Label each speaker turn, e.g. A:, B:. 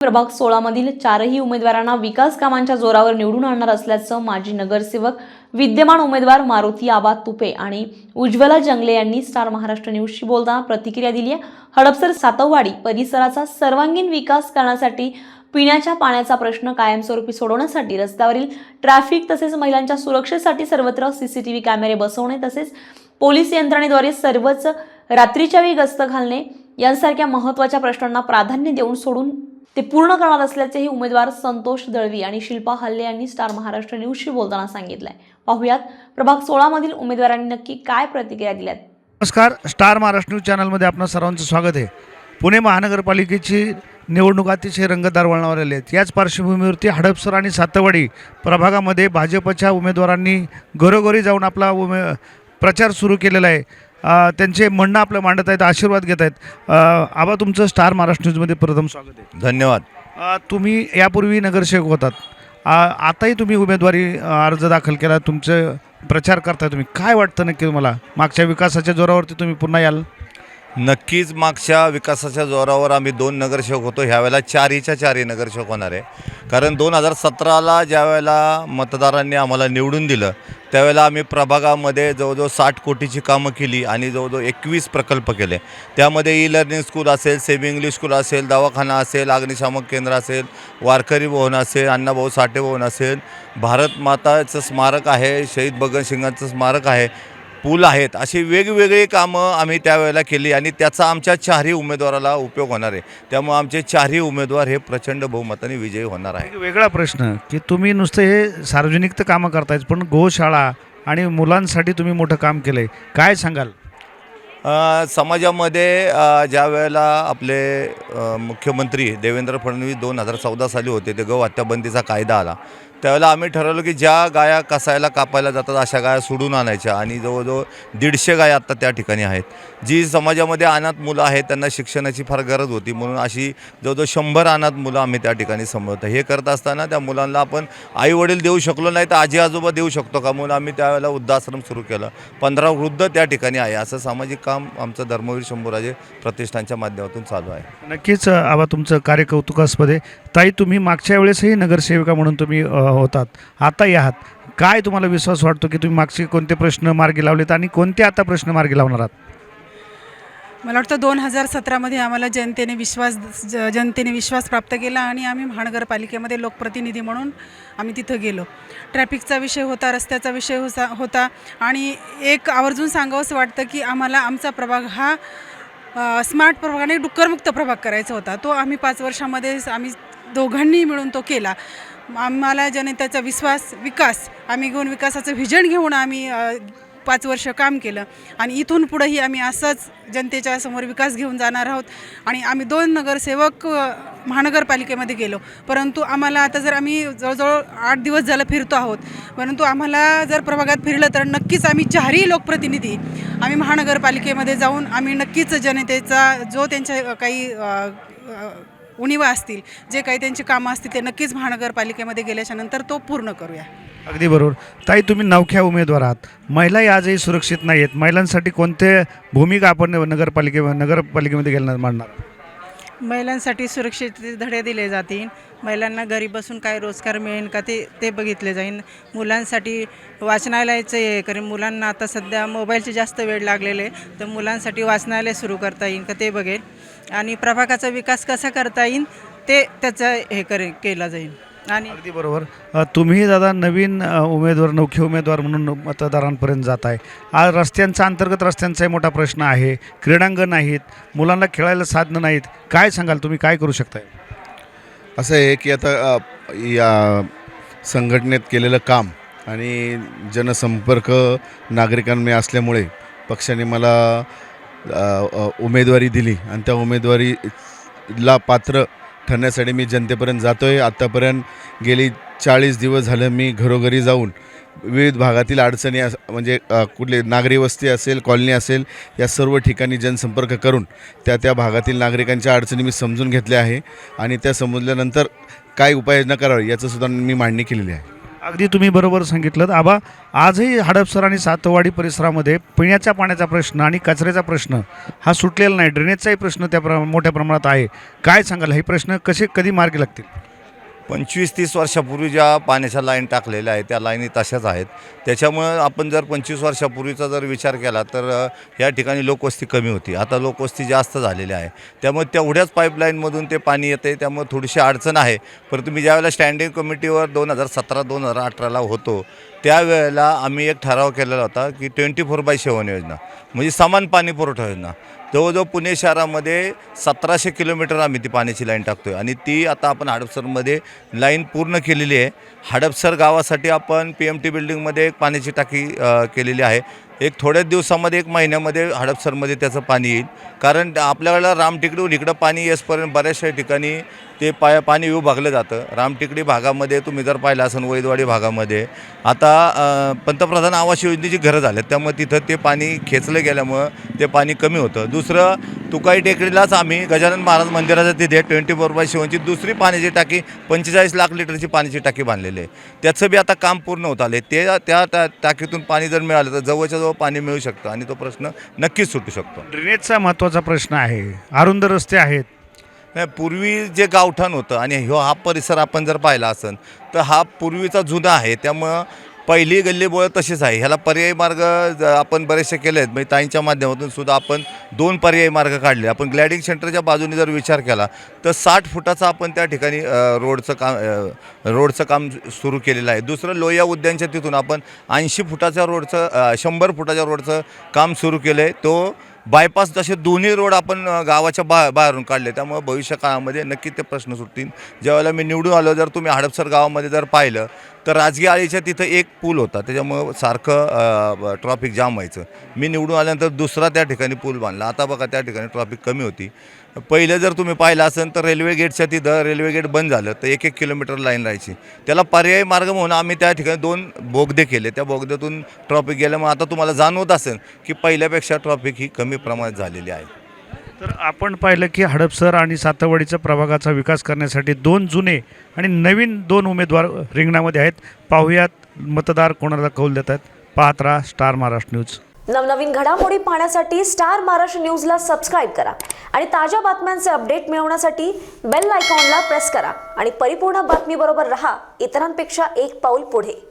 A: प्रभाग सोळामधील चारही उमेदवारांना विकास कामांच्या जोरावर निवडून आणणार असल्याचं माजी नगरसेवक विद्यमान उमेदवार मारुती आबा तुपे आणि उज्ज्वला जंगले यांनी स्टार महाराष्ट्र न्यूजशी बोलताना प्रतिक्रिया दिली आहे. हडपसर सातववाडी परिसराचा सर्वांगीण विकास करण्यासाठी पिण्याच्या पाण्याचा प्रश्न कायमस्वरूपी सोडवण्यासाठी रस्त्यावरील ट्रॅफिक तसेच महिलांच्या सुरक्षेसाठी सर्वत्र सीसीटीव्ही कॅमेरे बसवणे तसेच पोलीस यंत्रणेद्वारे सर्वच रात्रीच्या वेळी गस्त घालणे यांसारख्या महत्त्वाच्या प्रश्नांना प्राधान्य देऊन सोडून ते पूर्ण करणार असल्याचेही उमेदवार संतोष दळवी आणि शिल्पा हल्ले यांनी स्टार महाराष्ट्र न्यूजशी बोलताना सांगितलंय. पाहुयात प्रभाग सोळामधील उमेदवारांनी नक्की काय प्रतिक्रिया दिल्यात?
B: नमस्कार स्टार महाराष्ट्र न्यूज चॅनलमध्ये आपलं सर्वांचं स्वागत आहे. पुणे महानगरपालिकेची निवडणूक अतिशय रंगतदार वळणावर आली आहेत. याच पार्श्वभूमीवरती हडपसर आणि सातवाडी प्रभागामध्ये भाजपच्या उमेदवारांनी घरोघरी जाऊन आपला उमे प्रचार सुरू केलेला आहे. त्यांचे म्हणणं आपलं मांडत आहेत आशीर्वाद घेत आहेत. आबा तुमचं स्टार महाराष्ट्र न्यूजमध्ये प्रथम स्वागत आहे.
C: धन्यवाद.
B: तुम्ही यापूर्वी नगरसेवक होतात. आताही तुम्ही उमेदवारी अर्ज दाखल केला तुमचं प्रचार करताय तुम्ही. काय वाटतं नक्की तुम्हाला? मागच्या विकासाच्या जोरावरती तुम्ही पुन्हा याल?
C: नक्कीच मागच्या विकासाच्या जोरावर आम्ही दोन नगरसेवक होतो. ह्यावेळेला चारीच्या चारी नगरसेवक होणार आहे. कारण दोन हजार सतराला ज्यावेळेला मतदारांनी आम्हाला निवडून दिलं त्यावेळेला आम्ही प्रभागामध्ये जवळजवळ साठ कोटीची कामं केली आणि जवळजवळ एकवीस प्रकल्प केले. त्यामध्ये ई लर्निंग स्कूल असेल सेव्हिंग इंग्लिश स्कूल असेल दवाखाना असेल अग्निशामक केंद्र असेल वारकरी भवन असेल अण्णाभाऊ साठे भवन असेल. भारत माताचं स्मारक आहे शहीद भगतसिंगांचं स्मारक आहे. पूल आहेत अशी वेगवेगळी कामं आम्ही त्यावेळेला केली आणि त्याचा आमच्या चारही उमेदवाराला उपयोग होणार आहे. त्यामुळे आमचे चारही उमेदवार हे प्रचंड बहुमताने विजयी होणार आहे
B: एक वेगळा प्रश्न की तुम्ही नुसतं हे सार्वजनिक तर कामं करतायच पण गोशाळा आणि मुलांसाठी तुम्ही मोठं काम केलंय. काय सांगाल?
C: समाजामध्ये ज्या वेळेला आपले मुख्यमंत्री देवेंद्र फडणवीस दोन हजार चौदा साली होते ते गौ हत्याबंदीचा कायदा आला. त्यावेळेला आम्ही ठरवलं की ज्या गाया कसायला कापायला जातात अशा गाया सोडून आणायच्या. आणि जवळजवळ दीडशे गाया आत्ता त्या ठिकाणी आहेत. जी समाजामध्ये अनाथ मुलं आहेत त्यांना शिक्षणाची फार गरज होती. म्हणून अशी जवळजवळ शंभर अनाथ मुलं आम्ही त्या ठिकाणी समजतो हे करत असताना त्या मुलांना आपण आई वडील देऊ शकलो नाही तर आजी आजोबा देऊ शकतो का? म्हणून आम्ही त्यावेळेला वृद्धाश्रम सुरू केलं. पंधरा वृद्ध त्या ठिकाणी आहे. असं सामाजिक काम आमचं धर्मवीर शंभूराजे प्रतिष्ठानच्या माध्यमातून चालू आहे.
B: नक्कीच अ, आबा तुमचं कार्य कौतुकास्पद आहे ताई तुम्ही मागच्या वेळेसही नगरसेविका म्हणून तुम्ही होतात. आताही आहात काय तुम्हाला विश्वास वाटतो की तुम्ही मागचे कोणते प्रश्न मार्गी लावलेत आणि कोणते आता प्रश्न मार्गी लावणार आहात?
D: मला वाटतं दोन हजार सतरामध्ये आम्हाला जनतेने विश्वास ज जनतेने विश्वास प्राप्त केला आणि आम्ही महानगरपालिकेमध्ये लोकप्रतिनिधी म्हणून आम्ही तिथं गेलो. ट्रॅफिकचा विषय होता रस्त्याचा विषय होता होता आणि एक आवर्जून सांगावंसं वाटतं की आम्हाला आमचा प्रभाग हा अ, स्मार्ट प्रभाग आणि डुक्करमुक्त प्रभाग करायचा होता. तो आम्ही पाच वर्षामध्ये आम्ही दोघांनी मिळून तो केला. आम्हाला जनतेचा विश्वास विकास आम्ही घेऊन विकासाचं व्हिजन घेऊन आम्ही पाच वर्ष काम केलं. आणि इथून पुढंही आम्ही असंच जनतेच्या समोर विकास घेऊन जाणार आहोत. आणि आम्ही दोन नगरसेवक महानगरपालिकेमध्ये गेलो. परंतु आम्हाला आता जर आम्ही जवळजवळ आठ दिवस झालं फिरतो आहोत. परंतु आम्हाला जर प्रभागात फिरलं तर नक्कीच आम्ही चारही लोकप्रतिनिधी आम्ही महानगरपालिकेमध्ये जाऊन आम्ही नक्कीच जनतेचा जो त्यांच्या काही उणिवा असतील जे काही त्यांची कामं असतील ते नक्कीच महानगरपालिकेमध्ये गेल्याच्यानंतर तो पूर्ण करूया.
B: अगदी बरोबर. ताई तुम्ही नवख्या उमेदवार आहात. महिलाही आजही सुरक्षित नाही आहेत. महिलांसाठी कोणते भूमिका आपण नगरपालिके नगरपालिकेमध्ये गेल्या मांडणार
E: महिलांसाठी सुरक्षित धडे दिले जातील. महिलांना घरी बसून काय रोजगार मिळेल का ते ते बघितले जाईल. मुलांसाठी वाचनालयाचं हे कारण मुलांना आता सध्या मोबाईलचे जास्त वेळ लागलेले आहे, तर मुलांसाठी वाचनालय सुरू करता येईल का ते बघेल. आणि प्रभागाचा विकास कसा करता येईल ते त्याचं हे करे केला जाईल. आणि
B: अगदी बरोबर. अ, तुम्ही दादा नवीन अ, उमेदवार नौखे उमेदवार म्हणून मतदारांपर्यंत जात आहे आज रस्त्यांचा अंतर्गत रस्त्यांचाही मोठा प्रश्न आहे. क्रीडांगण नाहीत. मुलांना खेळायला साधनं नाहीत. काय सांगाल तुम्ही? काय करू शकताय?
F: असं आहे की आता अ, या संघटनेत केलेलं काम आणि जनसंपर्क नागरिकांमध्ये असल्यामुळे पक्षाने मला उमेदवारी दिली. आणि त्या उमेदवारीला पात्र ठरण्यासाठी मी जनतेपर्यंत जातो आहे आत्तापर्यंत गेली चाळीस दिवस झालं मी घरोघरी जाऊन विविध भागातील अडचणी अस म्हणजे कुठले नागरी वस्ती असेल कॉलनी असेल या सर्व ठिकाणी जनसंपर्क करून त्या त्या भागातील नागरिकांच्या अडचणी मी समजून घेतल्या आहे. आणि त्या समजल्यानंतर काय उपाययोजना करावी याचंसुद्धा मी मांडणी केलेली आहे.
B: अगदी तुम्ही बरोबर सांगितलं. आबा आजही हडपसर आणि सातवाडी परिसरामध्ये पिण्याच्या पाण्याचा प्रश्न आणि कचऱ्याचा प्रश्न हा सुटलेला नाही. ड्रेनेजचाही प्रश्न त्या प्र मोठ्या प्रमाणात आहे. काय सांगाल? हे प्रश्न कसे कधी मार्गी लागतील?
C: पंचवीस तीस वर्षापूर्वी ज्या पाण्याच्या लाईन टाकलेल्या आहेत त्या लाईनी तशाच आहेत. त्याच्यामुळं आपण जर पंचवीस वर्षापूर्वीचा जर विचार केला तर या ठिकाणी लोकवस्ती कमी होती. आता लोकवस्ती जास्त झालेली आहे. त्यामुळे तेवढ्याच पाईपलाईनमधून ते पाणी येते त्यामुळे थोडीशी अडचण आहे. परंतु मी ज्यावेळेला स्टँडिंग कमिटीवर दोन हजार सतरा दोन हजार अठराला होतो त्यावेळेला आम्ही एक ठराव केलेला होता की ट्वेंटी फोर बाय सेवन योजना म्हणजे समान पाणी पुरवठा योजना. जवळजवळ पुणे शहरामध्ये सतराशे किलोमीटर आम्ही ती पाण्याची लाईन टाकतो आहे आणि ती आता आपण हडपसरमध्ये लाईन पूर्ण केलेली आहे. हडपसर गावासाठी आपण पी एम टी बिल्डिंगमध्ये एक पाण्याची टाकी केलेली आहे. एक थोड्याच दिवसामध्ये एक महिन्यामध्ये हडपसरमध्ये त्याचं पाणी येईल. कारण आपल्याला रामटेकडून इकडं पाणी येसपर्यंत बऱ्याचशा ठिकाणी ते पाय पाणी विभागलं जातं. रामटेकडी भागामध्ये तुम्ही जर पाहिलं असेल वैदवाडी भागामध्ये आता पंतप्रधान आवास योजनेची घरं झाल्यात त्यामुळे तिथं ते पाणी खेचलं गेल्यामुळं ते पाणी कमी होतं. दुसरं तुकाई टेकडीलाच आम्ही गजानन महाराज मंदिराच्या तिथे ट्वेंटी फोर बाय सेवनची दुसरी पाण्याची टाकी पंचेचाळीस लाख लिटरची पाण्याची टाकी बांधलेली आहे. त्याचं बी आता काम पूर्ण होत आले ते त्या टा टाकीतून पाणी जर मिळालं तर जवळच्या जवळ पाणी मिळू शकतं आणि तो प्रश्न नक्कीच सुटू शकतो.
B: ड्रेनेजचा महत्त्वाचा प्रश्न आहे. अरुंद रस्ते आहेत.
C: नाही पूर्वी जे गावठाण होतं आणि ह्यो हा परिसर आपण जर पाहिला असेल तर हा पूर्वीचा जुना आहे. त्यामुळं पहिली गल्लीबोळं तशीच आहे. ह्याला पर्यायी मार्ग आपण बरेचसे केले आहेत म्हणजे ताईंच्या माध्यमातून सुद्धा आपण दोन पर्यायी मार्ग काढले. आपण ग्लॅडिंग सेंटरच्या बाजूने जर विचार केला तर साठ फुटाचा आपण त्या ठिकाणी रोडचं काम रोडचं काम सुरू केलेलं आहे. दुसरं लोया उद्यानच्या तिथून आपण ऐंशी फुटाच्या रोडचं शंभर फुटाच्या रोडचं काम सुरू केलं आहे तो बायपास जसे दोन्ही रोड आपण गावाच्या बा बाहेरून काढले. त्यामुळे भविष्य काळामध्ये नक्की ते प्रश्न सुटतील. ज्यावेळेला मी निवडून आलो जर तुम्ही हडपसर गावामध्ये जर पाहिलं तर राजगी आळीच्या तिथं एक पूल होता. त्याच्यामुळं सारखं ट्रॉफिक जाम व्हायचं. मी निवडून आल्यानंतर दुसरा त्या ठिकाणी पूल बांधला. आता बघा त्या ठिकाणी ट्रॉफिक कमी होती. पहिलं जर तुम्ही पाहिलं असेल तर रेल्वे गेटच्या तिथं रेल्वे गेट बंद झालं. तर एक एक किलोमीटर लाईन राहायची. त्याला पर्यायी मार्ग म्हणून आम्ही त्या ठिकाणी दोन बोगदे केले. त्या बोगद्यातून ट्रॉफिक गेल्यामुळे आता तुम्हाला जाणवत असेल की पहिल्यापेक्षा ट्रॉफिक ही कमी प्रमाणात झालेली आहे.
B: तर आपण पाहिलं की हडपसर आणि सातवडीच्या प्रभागाचा विकास करण्यासाठी दोन जुने आणि नवीन दोन उमेदवार रिंगणामध्ये आहेत. पाहुयात मतदार कोणाला कौल देत आहेत? पाहत राहा स्टार महाराष्ट्र न्यूज.
G: नवनवीन घडामोडी पाहण्यासाठी स्टार महाराष्ट्र न्यूजला सबस्क्राईब करा आणि ताज्या बातम्यांचे अपडेट मिळवण्यासाठी बेल आयकॉनला प्रेस करा आणि परिपूर्ण बातमीबरोबर रहा. इतरांपेक्षा एक पाऊल पुढे.